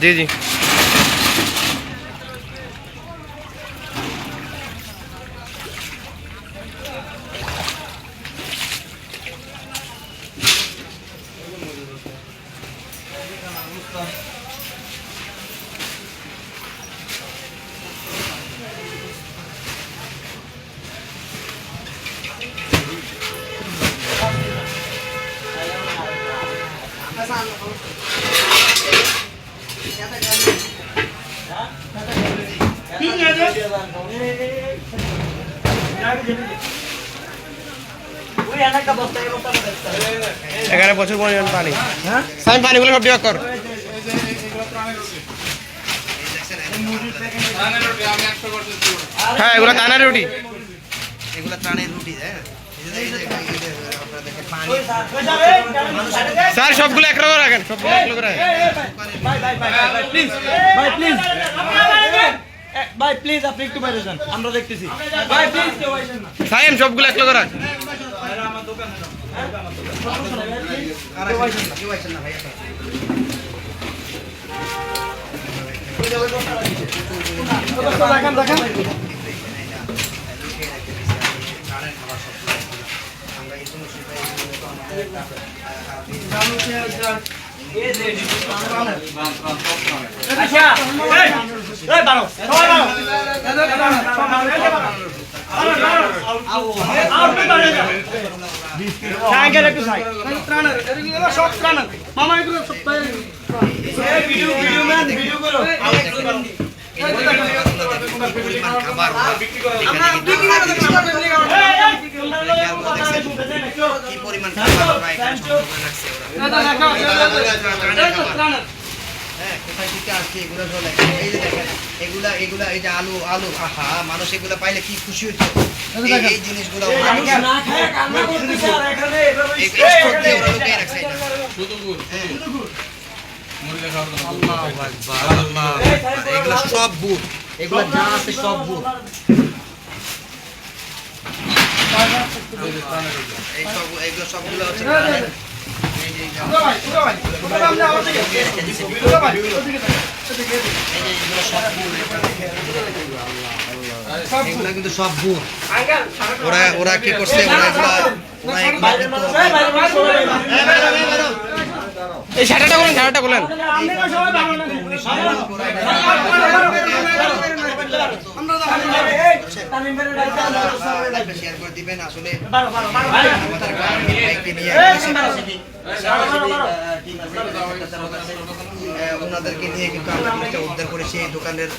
জি জি। এখানে প্রচুর পরিমাণ পানি। সাইম পানিগুলো সব বিভাগ কর। হ্যাঁ এগুলো দানা রুটি। এগুলা ত্রাণের রুটি হ্যাঁ স্যার সবগুলো এক রকম রাখেন সবগুলো রাখেন। ভাই প্লিজ ভাই প্লিজ ভাই প্লিজ আপনি একটু বাইরে যান আমরা দেখতেছি। ভাই প্লিজ কেউ আসেন না। সাইম সবগুলো এক রাখ ভাই আপনারা। রাখান খাবার সব আমরা এই আমাদের আহ, আচ্ছা এই বারো সাইকেল একটু মামা এগুলো ভিডিও ভিডিও ভিডিও করো খাবার ওরা কি পরিমাণ খাবার ওরা এখানে সংগ্রহ করে রাখছে ওরা। হ্যাঁ, কোথায় থেকে আসছে এগুলো সব এই যে দেখেন, এগুলা এগুলা এই যে আলু আলু আহা মানুষ এগুলা পাইলে কি খুশি হতো এই- এই জিনিসগুলো মানুষ এই স্টোর দিয়ে ওরা লুকিয়ে রাখছে। এটা। আল্লাহু আকবার, আল্লাহু আকবার। এগুলো সব বুট এগুলো যা আছে সব বুট এই সব এগুলো সবগুলো হচ্ছে এগুলো কিন্তু সব বুট ওরা ওরা কি করছে ওরা এগুলা এই শাটাটা বলেন শাটাটা বলেন শেয়ার করে দিবেন আসলে ওনাদেরকে নিয়ে কিন্তু আমরা উদ্ধার করেছি এই দোকানের